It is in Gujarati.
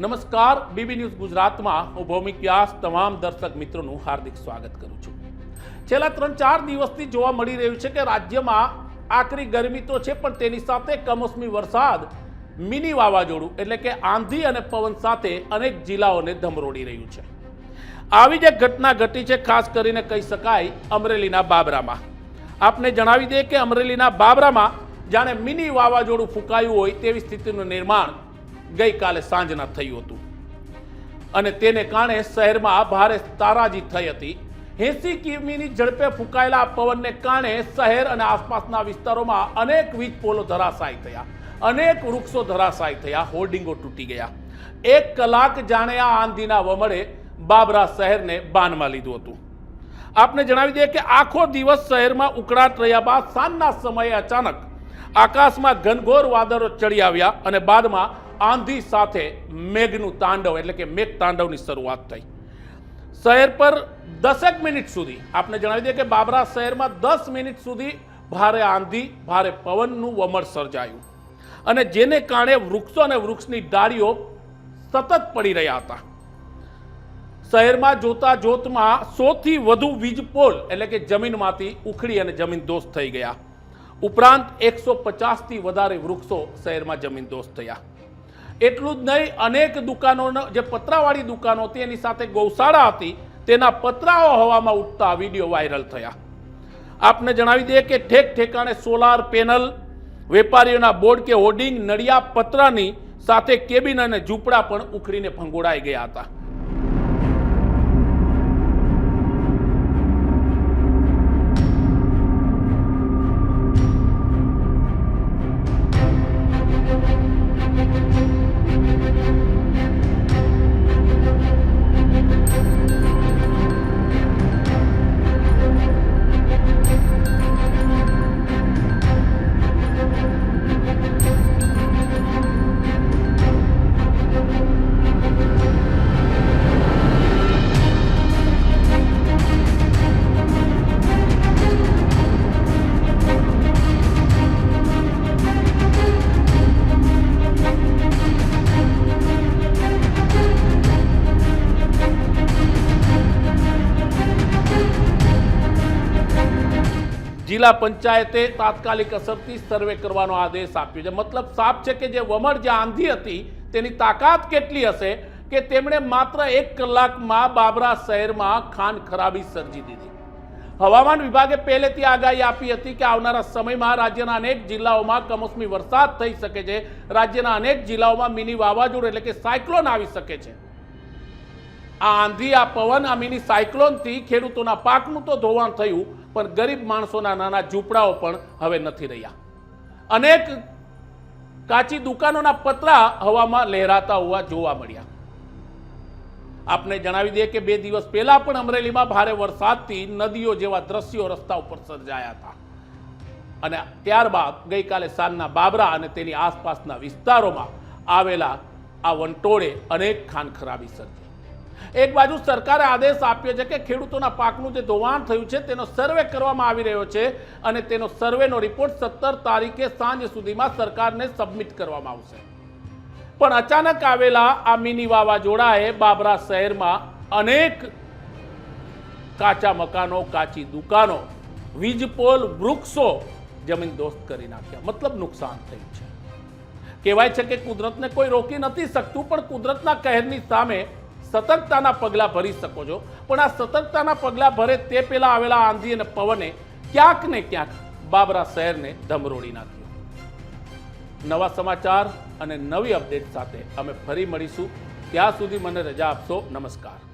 નમસ્કાર, બીબી ન્યૂઝ ગુજરાતમાં હું ભૌમિક વ્યાસ, તમામ દર્શક મિત્રોનું હાર્દિક સ્વાગત કરું છું. છેલ્લા ત્રણ ચાર દિવસથી જોવા મળી રહ્યું છે કે રાજ્યમાં આકરી ગરમી તો છે, પણ તેની સાથે કમોસમી વરસાદ, મિની વાવાઝોડું એટલે કે આંધી અને પવન સાથે અનેક જિલ્લાઓને ધમરોડી રહ્યું છે. આવી જ એક ઘટના ઘટી છે, ખાસ કરીને કહી શકાય અમરેલીના બાબરામાં. આપને જણાવી દઈએ કે અમરેલીના બાબરામાં જાણે મિની વાવાઝોડું ફૂંકાયું હોય તેવી સ્થિતિનું નિર્માણ ગઈકાલે સાંજના થયું હતું. અને તેને કારણે શહેરમાં ભારે તારાજી થઈ હતી. એસી કિમીની ઝડપે ફૂંકાયેલા પવનને કારણે શહેર અને આસપાસના વિસ્તારોમાં અનેક વીજ પોલો ધરાશાયી થયા. અનેક વૃક્ષો ધરાશાયી થયા, હોર્ડિંગો તૂટી ગયા. એક કલાક જાણે આ આંધીના વમળે બાબરા શહેરને બાનમાં લીધું હતું. આપને જણાવી દઈએ કે આખો દિવસ શહેરમાં ઉકળાટ રહ્યા બાદ સાંજના સમયે અચાનક આકાશમાં ઘનઘોર વાદળો ચડી આવ્યા અને બાદમાં આંધી સાથે મેઘનું તાંડવ, એટલે કે મેઘ તાંડવની શરૂઆત થઈ. શહેર પર દસેક મિનિટ સુધી, આપને જણાવી દઈએ કે બાબરા શહેરમાં દસ મિનિટ સુધી ભારે આંધી, ભારે પવનનું વમળ સર્જાયું. અને જેને કારણે વૃક્ષો અને વૃક્ષની ડાળીઓ સતત પડી રહ્યા હતા. શહેરમાં જોતા જોતમાં સૌથી વધુ વીજ પોલ એટલે કે જમીનમાંથી ઉખડી અને જમીન દોસ્ત થઈ ગયા. ઉપરાંત એકસો પચાસથી વધારે વૃક્ષો શહેરમાં જમીન દોસ્ત થયા. એટલું જ નહીં, અનેક દુકાનોનો જે પતરાવાળી દુકાનો હતી, એની સાથે ગૌશાળા હતી, તેના પતરાઓ હવામાં ઉઠતા વીડિયો વાયરલ થયા. આપને જણાવી દઈએ કે ઠેક ઠેકાણે સોલાર પેનલ, વેપારીઓના બોર્ડ કે હોર્ડિંગ નડિયા પતરાની સાથે કેબિન અને ઝૂંપડા પણ ઉખડીને ભંગોળાઈ ગયા હતા. જિલ્લા પંચાયતે તાત્કાલિક અસરથી સર્વે કરવાનો આદેશ આપ્યો છે. મતલબ સાફ છે કે જે વમળ જે આંધી હતી, તેની તાકાત કેટલી હશે કે તેમણે માત્ર એક કલાકમાં બાબરા શહેરમાં ખાન ખરાબી સર્જી દીધી. હવામાન વિભાગે પહેલેથી આગાહી આપી હતી કે આવનારા સમયમાં રાજ્યના અનેક જિલ્લાઓમાં કમોસમી વરસાદ થઈ શકે છે. રાજ્યના અનેક જિલ્લાઓમાં મિની વાવાઝોડું એટલે કે સાયક્લોન આવી શકે છે. આ આંધી, આ પવન, આ મિની સાયક્લોનથી ખેડૂતોના પાકનું તો ધોવાણ થયું. પણ ગરીબ માણસોના નાના ઝૂંપડાઓ પણ હવે નથી રહ્યા. અનેક કાચી દુકાનોના પતરા હવામાં લહેરાતા હોવા જોવા મળ્યા. આપને જણાવી દઈએ કે બે દિવસ પહેલા પણ અમરેલીમાં ભારે વરસાદથી નદીઓ જેવા દ્રશ્યો રસ્તા ઉપર સર્જાયા હતા. અને ત્યારબાદ ગઈકાલે સાંજના બાબરા અને તેની આસપાસના વિસ્તારોમાં આવેલા આ વંટોળે અનેક ખાન ખરાબી સર્જી. એક બાજુ સરકારે આદેશ આપ્યો છે કે ખેડૂતોના પાકનું જે ધોવાણ થયું છે, તેનો સર્વે કરવામાં આવી રહ્યો છે અને તેનો સર્વેનો રિપોર્ટ સત્તર તારીખે સાંજ સુધીમાં સરકારને સબમિટ કરવામાં આવશે. પણ અચાનક આવેલા આ મિની વાવાઝોડાએ બાબરા શહેરમાં અનેક કાચા મકાનો, કાચી દુકાનો, વીજ પોલ, વૃક્ષો જમીન દોસ્ત કરી નાખ્યા. મતલબ નુકસાન થયું છે. કહેવાય છે કે કુદરતને કોઈ રોકી નથી શકતું, પણ કુદરતના કહેરની સામે સતર્કતાના પગલાં ભરી શકો છો. પણ આ સતર્કતાના પગલાં ભરે તે પહેલાં આવેલા આંધી અને પવને ક્યાંક ને ક્યાંક બાબરા શહેરને ધમરોળી નાખ્યું. નવા સમાચાર અને નવી અપડેટ સાથે અમે ફરી મળીશું. ત્યાં સુધી મને રજા આપશો. નમસ્કાર.